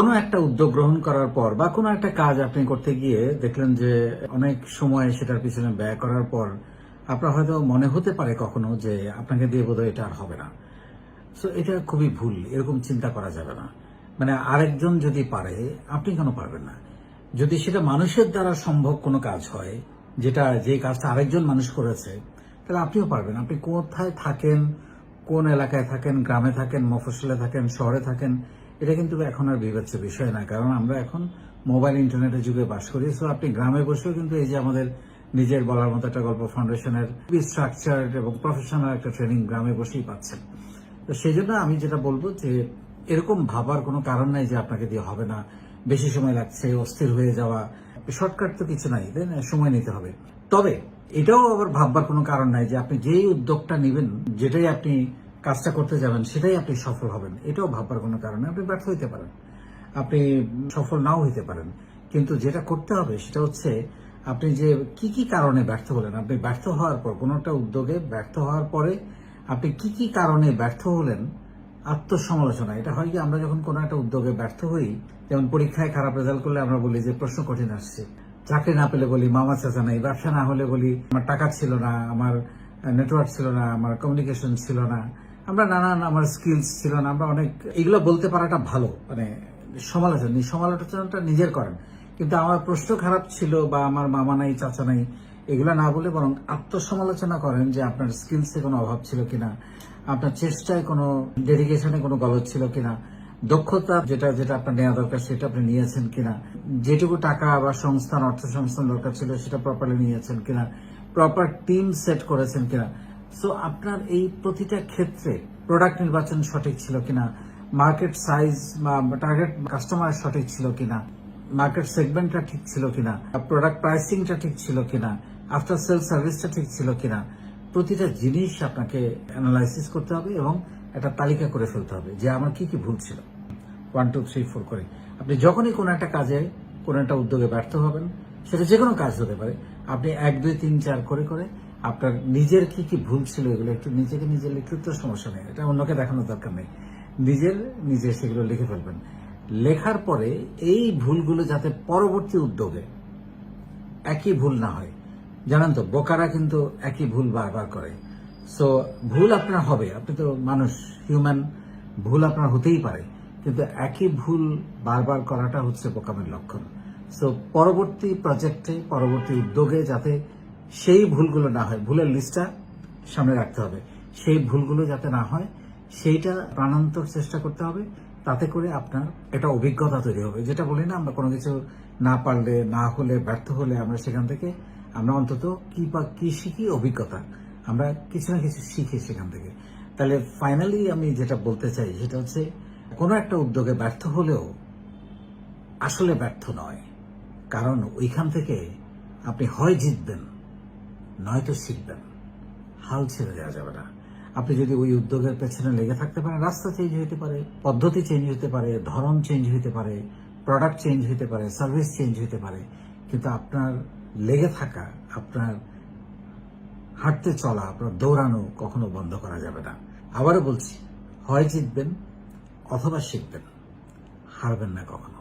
কোনো একটা উদ্যোগ গ্রহণ করার পর বা কোনো একটা কাজ আপনি করতে গিয়ে দেখলেন যে অনেক সময় সেটার পিছনে ব্যয় করার পর আপনার হয়তো মনে হতে পারে কখনো যে আপনাকে দিয়ে বোধহয় এটা আর হবে না। সো এটা খুবই ভুল, এরকম চিন্তা করা যাবে না। মানে আরেকজন যদি পারে, আপনি কেন পারবেন না? যদি সেটা মানুষের দ্বারা সম্ভব কোনো কাজ হয়, যেটা যে কাজটা আরেকজন মানুষ করেছে, তাহলে আপনিও পারবেন। আপনি কোথায় থাকেন কোন এলাকায় থাকেন, গ্রামে থাকেন, মফস্বলে থাকেন, শহরে থাকেন, এটা কিন্তু এখন আর বিবেচ্য বিষয় না। কারণ আমরা এখন মোবাইল, ইন্টারনেটের যুগে বাস করি। সো আপনি গ্রামে বসেও কিন্তু এই যে আমাদের নিজের বলার মতো একটা গল্প ফাউন্ডেশনের স্ট্রাকচার এবং প্রফেশনাল একটা ট্রেনিং গ্রামে বসেই পাচ্ছেন। তো সেই জন্য আমি যেটা বলব যে, এরকম ভাবার কোনো কারণ নাই যে আপনাকে দিয়ে হবে না। বেশি সময় লাগছে, অস্থির হয়ে যাওয়া। শর্টকাট তো কিছু নাই, তাই সময় নিতে হবে। তবে এটাও আবার ভাববার কোনো কারণ নাই যে আপনি যেই উদ্যোগটা নেবেন, যেটাই আপনি কাজটা করতে যাবেন, সেটাই আপনি সফল হবেন। এটাও ভাববার কোনো কারণ আপনি ব্যর্থ হইতে পারেন। আপনি সফল নাও হইতে পারেন। কিন্তু যেটা করতে হবে সেটা হচ্ছে আপনি যে কি কি কারণে ব্যর্থ হলেন, আপনি ব্যর্থ হওয়ার পর কোনো একটা উদ্যোগে ব্যর্থ হওয়ার পরে আপনি কি কি কারণে ব্যর্থ হলেন, আত্মসমালোচনা। এটা হয় কি, আমরা যখন কোনো একটা উদ্যোগে ব্যর্থ হই, যেমন পরীক্ষায় খারাপ রেজাল্ট করলে আমরা বলি যে প্রশ্ন কঠিন আসছে। চাকরি না পেলে বলি মামা চাচা নাই, ব্যবসা না হলে বলি আমার টাকা ছিল না, আমার নেটওয়ার্ক ছিল না, আমার কমিউনিকেশন ছিল না, আমরা নানান আমার স্কিলস ছিল না, আমরা অনেক, এগুলো বলতে পারাটা ভালো মানে সমালোচনা, সমালোচনাটা নিজের করেন। কিন্তু আমার প্রশ্ন খারাপ ছিল বা আমার মামা নাই, চাচা নাই, এগুলো না বলে বরং আত্মসমালোচনা করেন যে আপনার স্কিলসে কোনো অভাব ছিল কিনা, আপনার চেষ্টায় কোনো ডেডিকেশনে কোনো গলত ছিল কিনা দক্ষতা যেটা যেটা আপনার নেওয়া দরকার, সেটা আপনি নিয়েছেন কিনা? যেটুকু টাকা বা সংস্থান, অর্থ সংস্থান দরকার ছিল, সেটা প্রপারলি নিয়েছেন কিনা? প্রপার টিম সেট করেছেন কিনা? সো আপনার এই প্রতিটা ক্ষেত্রে প্রোডাক্ট নির্বাচন সঠিক ছিল কিনা? মার্কেট সাইজ বা টার্গেট কাস্টমার সঠিক ছিল কিনা? মার্কেট সেগমেন্টটা ঠিক ছিল কিনা? প্রোডাক্ট প্রাইসিংটা ঠিক ছিল কিনা? আফটার সেল সার্ভিসটা ঠিক ছিল কিনা? প্রতিটা জিনিস আপনাকে অ্যানালাইসিস করতে হবে এবং একটা তালিকা করে ফেলতে হবে যে আমার কি কি ভুল ছিল। ওয়ান টু থ্রি ফোর করে। আপনি যখনই কোনো একটা কাজে, কোনো একটা উদ্যোগে ব্যর্থ হবেন, সেটা যে কোনো কাজ হতে পারে। আপনি এক, দুই, তিন, চার, করে করে আপনার নিজের কি কি ভুল ছিল এগুলো একটু নিজেকে নিজে লিখতে তো সমস্যা নেই। এটা অন্যকে দেখানোর দরকার নেই। নিজের, নিজে সেগুলো লিখে ফেলবেন। লেখার পরে এই ভুলগুলো যাতে পরবর্তী উদ্যোগে একই ভুল না হয়। জানেন তো, বোকারা কিন্তু একই ভুল বারবার করে। সো ভুল আপনার হবে। আপনি তো মানুষ হিউম্যান ভুল আপনার হতেই পারে। কিন্তু একই ভুল বারবার করাটা হচ্ছে বোকামের লক্ষণ। সো পরবর্তী প্রজেক্টে পরবর্তী উদ্যোগে যাতে সেই ভুলগুলো না হয়, ভুলের লিস্টটা সামনে রাখতে হবে। সেই ভুলগুলো যাতে না হয়, সেইটা প্রাণান্তর চেষ্টা করতে হবে। তাতে করে আপনার এটা অভিজ্ঞতা তৈরি হবে। যেটা বলি না, আমরা কোনো কিছু না পারলে, না হলে, ব্যর্থ হলে আমরা সেখান থেকে আমরা অন্তত কি বা কি শিখি অভিজ্ঞতা। আমরা কিছু না কিছু শিখি সেখান থেকে। তাহলে ফাইনালি আমি যেটা বলতে চাই, সেটা হচ্ছে কোনো একটা উদ্যোগে ব্যর্থ হলেও আসলে ব্যর্থ নয়। কারণ ওইখান থেকে আপনি হয় জিতবেন, নয়তো শিখবেন। হাল ছেড়ে দেওয়া যাবে না। আপনি যদি ওই উদ্যোগের পেছনে লেগে থাকতে পারেন, রাস্তা চেঞ্জ হতে পারে, পদ্ধতি চেঞ্জ হতে পারে, ধরন চেঞ্জ হতে পারে প্রোডাক্ট চেঞ্জ হতে পারে সার্ভিস চেঞ্জ হতে পারে, কিন্তু আপনার লেগে থাকা, আপনার হাঁটতে চলা, আপনার দৌড়ানো কখনো বন্ধ করা যাবে না। আবারও বলছি, হয় জিতবেন অথবা শিখবেন, হারবেন না কখনো।